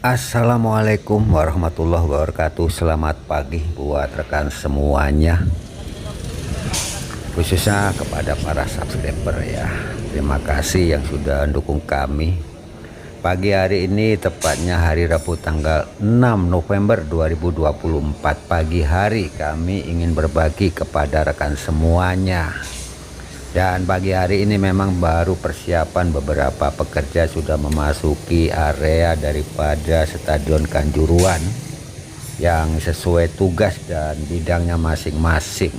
Assalamualaikum warahmatullahi wabarakatuh. Selamat pagi buat rekan semuanya. Khususnya kepada para subscriber ya. Terima kasih yang sudah mendukung kami. Pagi hari ini tepatnya hari Rabu tanggal 6 November 2024 Pagi hari kami ingin berbagi kepada rekan semuanya dan pagi hari ini memang baru persiapan beberapa pekerja sudah memasuki area daripada Stadion Kanjuruan yang sesuai tugas dan bidangnya masing-masing.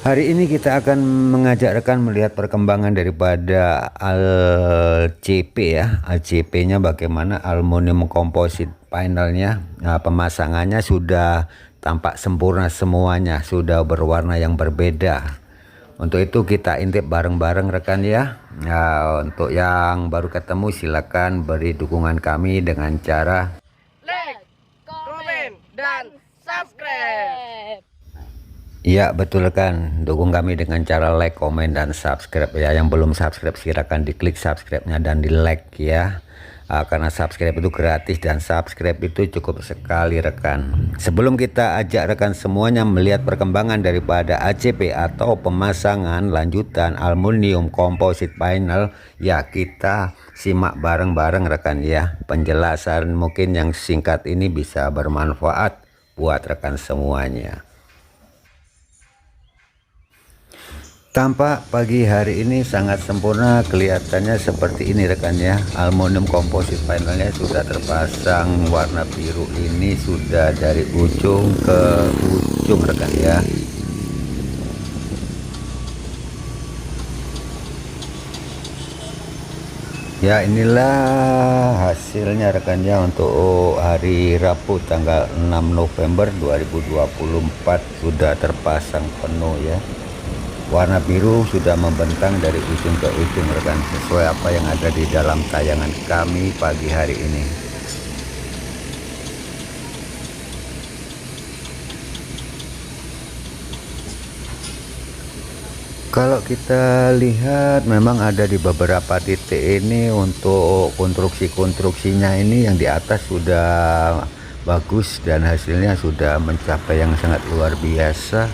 Hari ini kita akan mengajak rekan melihat perkembangan daripada ALCP ya. ALCP-nya bagaimana aluminium komposit panelnya. Nah, pemasangannya sudah tampak sempurna semuanya, sudah berwarna yang berbeda. Untuk itu kita intip bareng-bareng rekan ya. Nah, untuk yang baru ketemu silakan beri dukungan kami dengan cara like, komen, dan subscribe. Iya betul kan dukung kami dengan cara like, komen, dan subscribe ya yang belum subscribe silakan diklik subscribe-nya dan di like ya uh, karena subscribe itu gratis dan subscribe itu cukup sekali rekan. Sebelum kita ajak rekan semuanya melihat perkembangan daripada ACP atau pemasangan lanjutan aluminium composite panel ya kita simak bareng-bareng rekan ya. Penjelasan mungkin yang singkat ini bisa bermanfaat buat rekan semuanya Tampak pagi hari ini sangat sempurna kelihatannya seperti ini rekannya. Aluminium komposit panelnya sudah terpasang warna biru ini sudah dari ujung ke ujung rekan ya. Ya inilah hasilnya rekannya untuk hari Rabu tanggal 6 November 2024 sudah terpasang penuh ya warna biru sudah membentang dari ujung ke ujung rekan sesuai apa yang ada di dalam tayangan kami pagi hari ini. Kalau kita lihat memang ada di beberapa titik ini untuk konstruksi-konstruksinya ini yang di atas sudah bagus dan hasilnya sudah mencapai yang sangat luar biasa.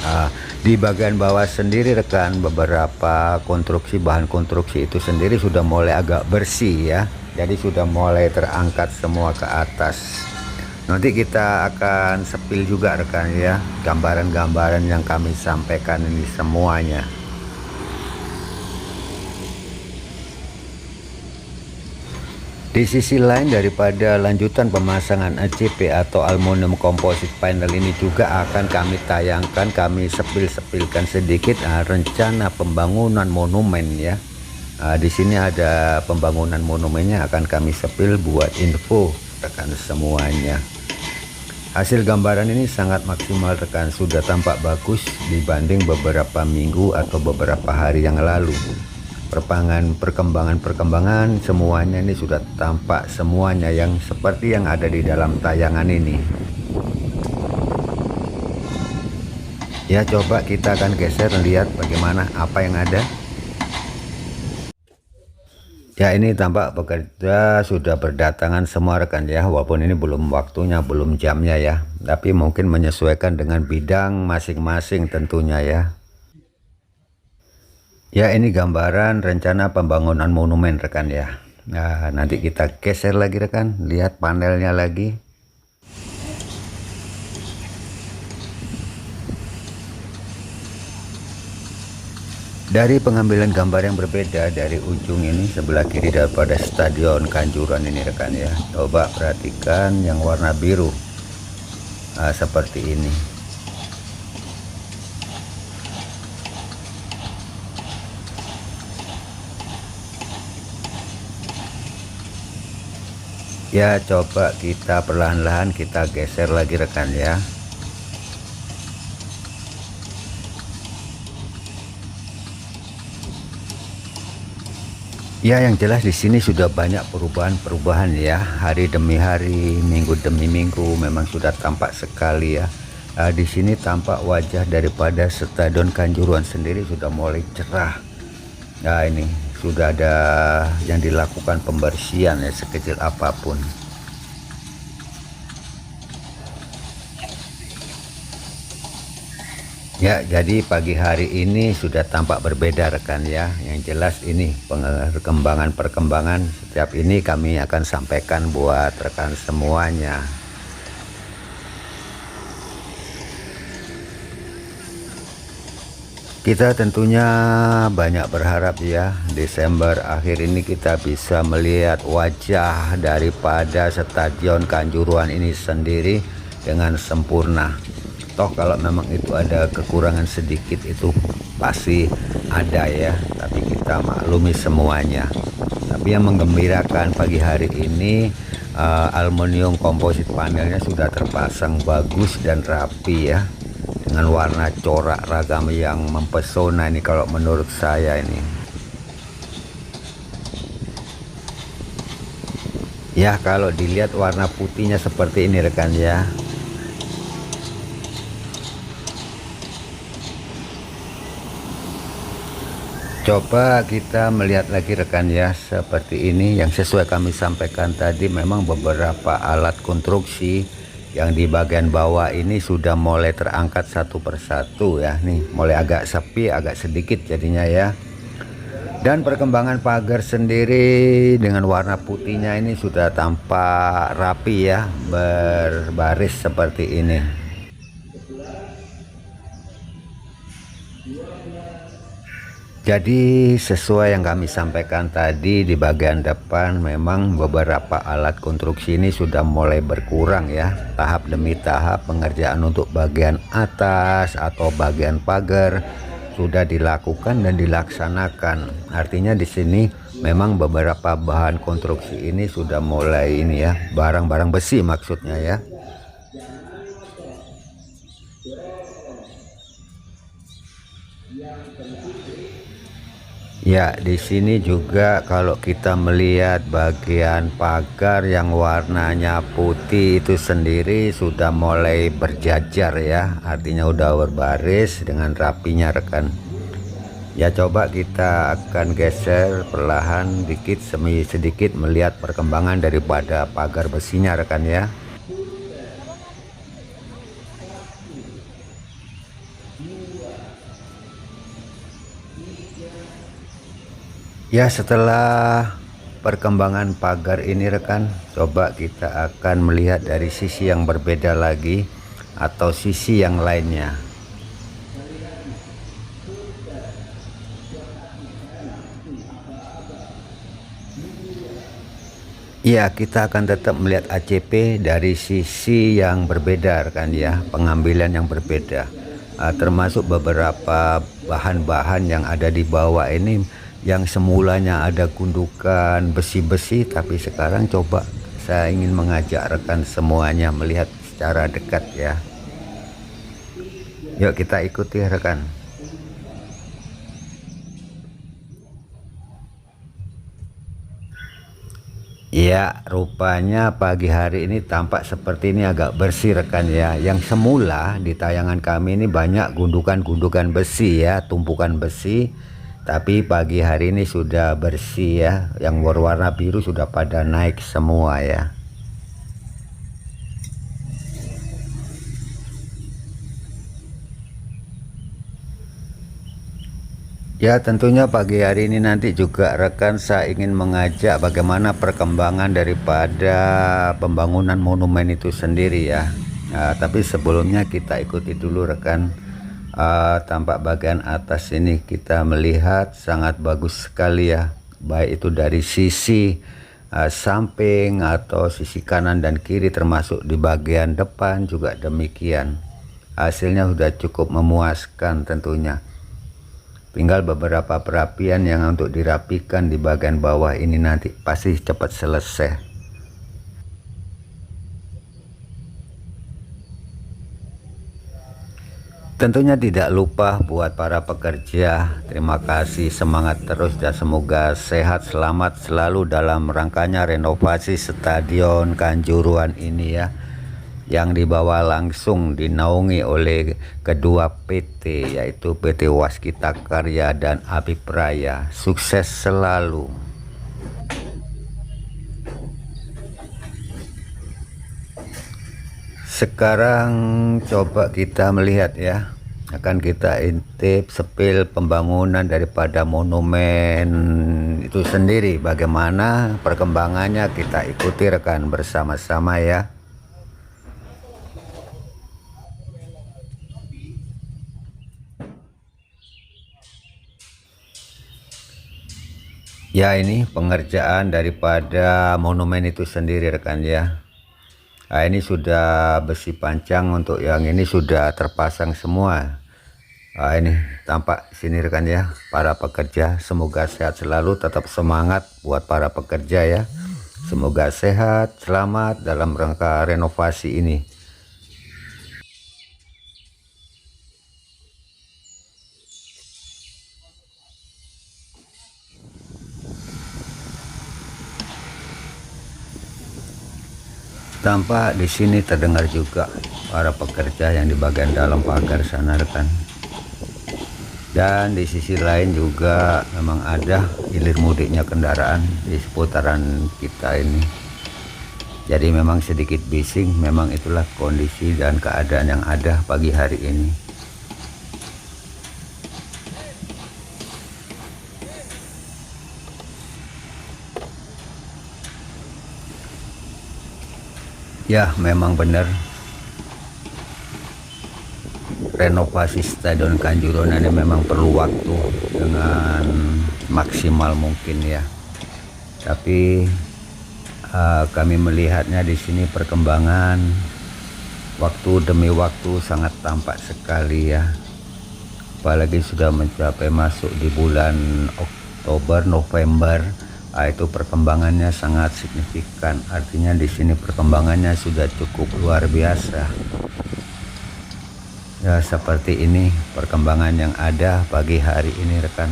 Nah, di bagian bawah sendiri rekan beberapa konstruksi bahan konstruksi itu sendiri sudah mulai agak bersih ya. Jadi sudah mulai terangkat semua ke atas. Nanti kita akan sepil juga rekan ya. Gambaran-gambaran yang kami sampaikan ini semuanya Di sisi lain daripada lanjutan pemasangan ACP atau aluminium composite panel ini juga akan kami tayangkan, kami sepil-sepilkan sedikit uh, rencana pembangunan monumen ya. Uh, di sini ada pembangunan monumennya akan kami sepil buat info rekan semuanya. Hasil gambaran ini sangat maksimal rekan, sudah tampak bagus dibanding beberapa minggu atau beberapa hari yang lalu perpangan perkembangan-perkembangan semuanya ini sudah tampak semuanya yang seperti yang ada di dalam tayangan ini. Ya coba kita akan geser lihat bagaimana apa yang ada. Ya ini tampak pekerja sudah berdatangan semua rekan ya walaupun ini belum waktunya belum jamnya ya. Tapi mungkin menyesuaikan dengan bidang masing-masing tentunya ya Ya ini gambaran rencana pembangunan monumen rekan ya. Nah nanti kita geser lagi rekan. Lihat panelnya lagi. Dari pengambilan gambar yang berbeda dari ujung ini sebelah kiri daripada stadion Kanjuran ini rekan ya. Coba perhatikan yang warna biru. Nah, Seperti ini ya coba kita perlahan-lahan kita geser lagi rekan ya. Ya yang jelas di sini sudah banyak perubahan-perubahan ya. Hari demi hari minggu demi minggu memang sudah tampak sekali ya. Uh, di sini tampak wajah daripada stadion Kanjuruan sendiri sudah mulai cerah. Nah ini sudah ada yang dilakukan pembersihan ya sekecil apa pun Ya, jadi pagi hari ini sudah tampak berbeda rekan ya. Yang jelas ini perkembangan-perkembangan setiap ini kami akan sampaikan buat rekan semuanya. Kita tentunya banyak berharap ya Desember akhir ini kita bisa melihat wajah daripada Stadion Kanjuruan ini sendiri dengan sempurna. Toh kalau memang itu ada kekurangan sedikit itu pasti ada ya tapi kita maklumi semuanya. Tapi yang menggembirakan pagi hari ini uh, aluminium komposit panelnya sudah terpasang bagus dan rapi ya dengan warna corak ragam yang mempesona ini kalau menurut saya ini. Ya kalau dilihat warna putihnya seperti ini rekan ya. Coba kita melihat lagi rekan ya seperti ini. Yang sesuai kami sampaikan tadi memang beberapa alat konstruksi yang di bagian bawah ini sudah mulai terangkat satu persatu ya. Nih mulai agak sepi agak sedikit jadinya ya. Dan perkembangan pagar sendiri dengan warna putihnya ini sudah tampak rapi ya berbaris seperti ini Jadi sesuai yang kami sampaikan tadi di bagian depan memang beberapa alat konstruksi ini sudah mulai berkurang ya. Tahap demi tahap pengerjaan untuk bagian atas atau bagian pagar sudah dilakukan dan dilaksanakan. Artinya di sini memang beberapa bahan konstruksi ini sudah mulai ini ya barang-barang besi maksudnya ya Ya, di sini juga kalau kita melihat bagian pagar yang warnanya putih itu sendiri sudah mulai berjajar ya. Artinya udah berbaris dengan rapinya rekan. Ya coba kita akan geser perlahan dikit semi sedikit melihat perkembangan daripada pagar besinya rekan ya. Ya setelah perkembangan pagar ini rekan coba kita akan melihat dari sisi yang berbeda lagi atau sisi yang lainnya. Ya kita akan tetap melihat ACP dari sisi yang berbeda rekan ya pengambilan yang berbeda. Uh, termasuk beberapa bahan-bahan yang ada di bawah ini yang semulanya ada gundukan besi-besi tapi sekarang coba saya ingin mengajak rekan semuanya melihat secara dekat ya. Yuk kita ikuti rekan. Ya, rupanya pagi hari ini tampak seperti ini agak bersih rekan ya. Yang semula di tayangan kami ini banyak gundukan-gundukan besi ya, tumpukan besi tapi pagi hari ini sudah bersih ya. Yang berwarna biru sudah pada naik semua ya. Ya tentunya pagi hari ini nanti juga rekan saya ingin mengajak bagaimana perkembangan daripada pembangunan monumen itu sendiri ya. Nah, Tapi sebelumnya kita ikuti dulu rekan uh, tampak bagian atas ini kita melihat sangat bagus sekali ya. Baik itu dari sisi uh, samping atau sisi kanan dan kiri termasuk di bagian depan juga demikian. Hasilnya sudah cukup memuaskan tentunya. Tinggal beberapa perapian yang untuk dirapikan di bagian bawah ini nanti pasti cepat selesai Tentunya tidak lupa buat para pekerja, terima kasih semangat terus dan semoga sehat selamat selalu dalam rangkanya renovasi Stadion Kanjuruan ini ya. yang dibawa langsung dinaungi oleh kedua PT yaitu PT Waskita Karya dan Abipraya sukses selalu sekarang coba kita melihat ya. Akan kita intip sepil pembangunan daripada monumen itu sendiri. Bagaimana perkembangannya kita ikuti rekan bersama-sama ya. Ya ini pengerjaan daripada monumen itu sendiri rekan ya Nah, ini sudah besi pancang untuk yang ini sudah terpasang semua. Nah, ini tampak sini rekan ya para pekerja. Semoga sehat selalu tetap semangat buat para pekerja ya. Semoga sehat selamat dalam rangka renovasi ini Tampak di sini terdengar juga para pekerja yang di bagian dalam pagar sana rekan. Dan di sisi lain juga memang ada hilir mudiknya kendaraan di seputaran kita ini. Jadi memang sedikit bising, memang itulah kondisi dan keadaan yang ada pagi hari ini. Ya, memang benar. Renovasi Stadion Kanjuruhan ini memang perlu waktu dengan maksimal mungkin ya. Tapi uh, kami melihatnya di sini perkembangan waktu demi waktu sangat tampak sekali ya. Apalagi sudah mencapai masuk di bulan Oktober, November itu perkembangannya sangat signifikan. Artinya di sini perkembangannya sudah cukup luar biasa. Ya, seperti ini perkembangan yang ada pagi hari ini rekan.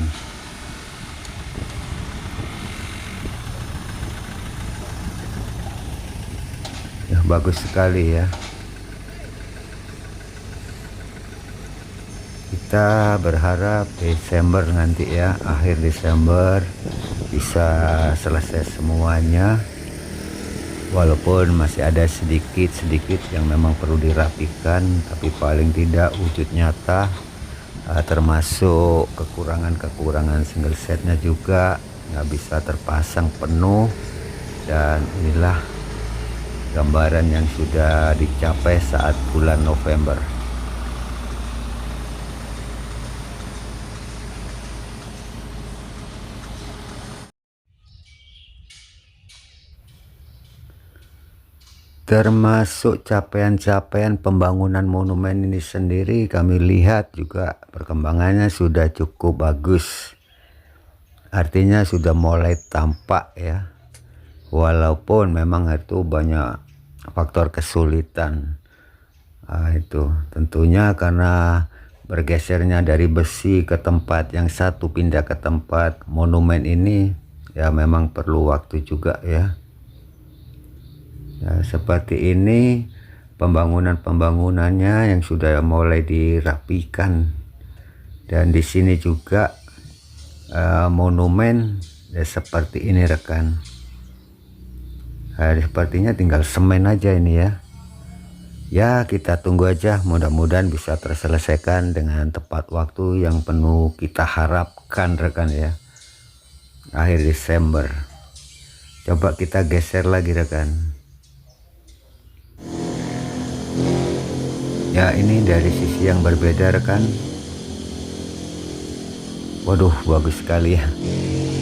Ya, bagus sekali ya. Kita berharap Desember nanti ya, akhir Desember bisa selesai semuanya walaupun masih ada sedikit-sedikit yang memang perlu dirapikan tapi paling tidak wujud nyata uh, termasuk kekurangan-kekurangan single setnya juga nggak bisa terpasang penuh. Dan inilah gambaran yang sudah dicapai saat bulan November termasuk capaian-capaian pembangunan monumen ini sendiri kami lihat juga perkembangannya sudah cukup bagus. Artinya sudah mulai tampak ya. Walaupun memang itu banyak faktor kesulitan. Nah, itu tentunya karena bergesernya dari besi ke tempat yang satu pindah ke tempat monumen ini ya memang perlu waktu juga ya ya, seperti ini pembangunan-pembangunannya yang sudah mulai dirapikan. Dan di sini juga uh, monumen ya, seperti ini rekan. Nah, sepertinya tinggal semen aja ini ya. Ya kita tunggu aja. Mudah-mudahan bisa terselesaikan dengan tepat waktu yang penuh kita harapkan rekan ya. Akhir Desember. Coba kita geser lagi rekan ya ini dari sisi yang berbeda rekan. Waduh bagus sekali ya.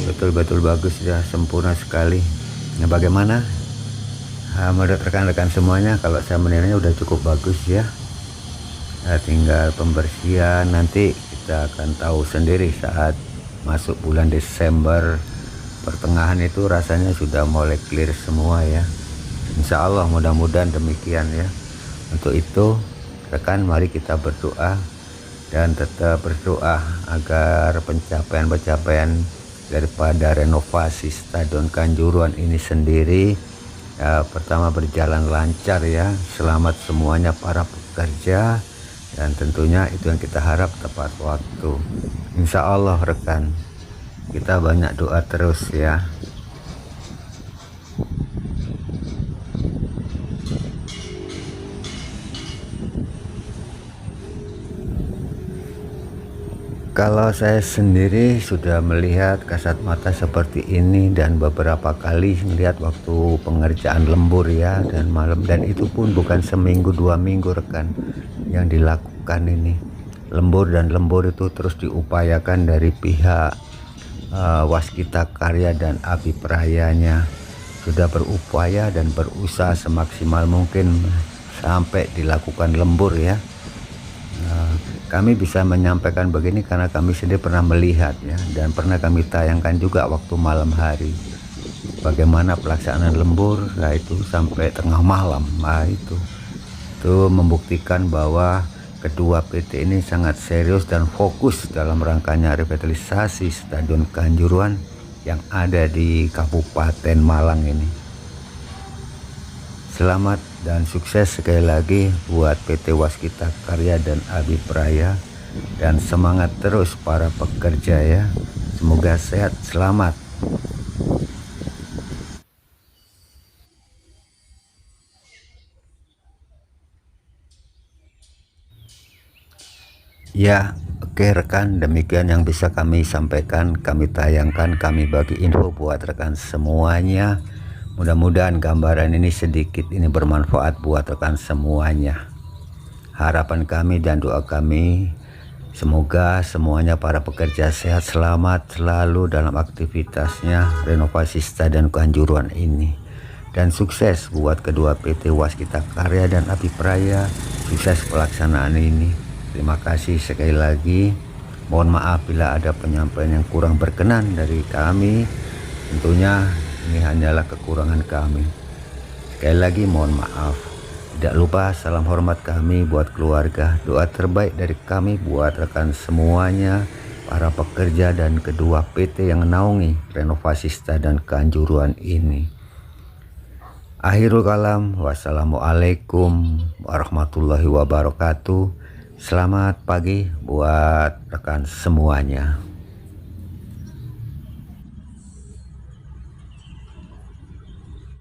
Betul-betul bagus ya sempurna sekali. Nah bagaimana? Nah, menurut rekan-rekan semuanya kalau saya menilainya udah cukup bagus ya. Nah, tinggal pembersihan. Nanti kita akan tahu sendiri saat masuk bulan Desember. Pertengahan itu rasanya sudah mulai clear semua ya. Insya Allah mudah-mudahan demikian ya. Untuk itu rekan mari kita berdoa dan tetap berdoa agar pencapaian-pencapaian daripada renovasi Stadion Kanjuruhan ini sendiri ya, pertama berjalan lancar ya. Selamat semuanya para pekerja dan tentunya itu yang kita harap tepat waktu. Insya Allah rekan kita banyak doa terus ya Kalau saya sendiri sudah melihat kasat mata seperti ini dan beberapa kali melihat waktu pengerjaan lembur ya dan malam dan itu pun bukan seminggu dua minggu rekan yang dilakukan ini. Lembur dan lembur itu terus diupayakan dari pihak uh, Waskita Karya dan Api Prayanya. Sudah berupaya dan berusaha semaksimal mungkin sampai dilakukan lembur ya kami bisa menyampaikan begini karena kami sendiri pernah melihat ya dan pernah kami tayangkan juga waktu malam hari. Bagaimana pelaksanaan lembur nah itu sampai tengah malam nah itu. Itu membuktikan bahwa kedua PT ini sangat serius dan fokus dalam rangkanya revitalisasi Stadion Kanjuruan yang ada di Kabupaten Malang ini Selamat dan sukses sekali lagi buat PT Waskita Karya dan Abi Praya dan semangat terus para pekerja ya. Semoga sehat selamat. Ya, oke rekan, demikian yang bisa kami sampaikan, kami tayangkan, kami bagi info buat rekan semuanya. Mudah-mudahan gambaran ini sedikit ini bermanfaat buat rekan semuanya. Harapan kami dan doa kami semoga semuanya para pekerja sehat selamat selalu dalam aktivitasnya renovasi stadion Kanjuruan ini. Dan sukses buat kedua PT Waskita Karya dan Api Praya sukses pelaksanaan ini. Terima kasih sekali lagi. Mohon maaf bila ada penyampaian yang kurang berkenan dari kami. Tentunya ini hanyalah kekurangan kami. Sekali lagi mohon maaf. Tidak lupa salam hormat kami buat keluarga. Doa terbaik dari kami buat rekan semuanya, para pekerja dan kedua PT yang menaungi renovasi stadion Kanjuruan ini. Akhirul kalam, wassalamualaikum warahmatullahi wabarakatuh. Selamat pagi buat rekan semuanya.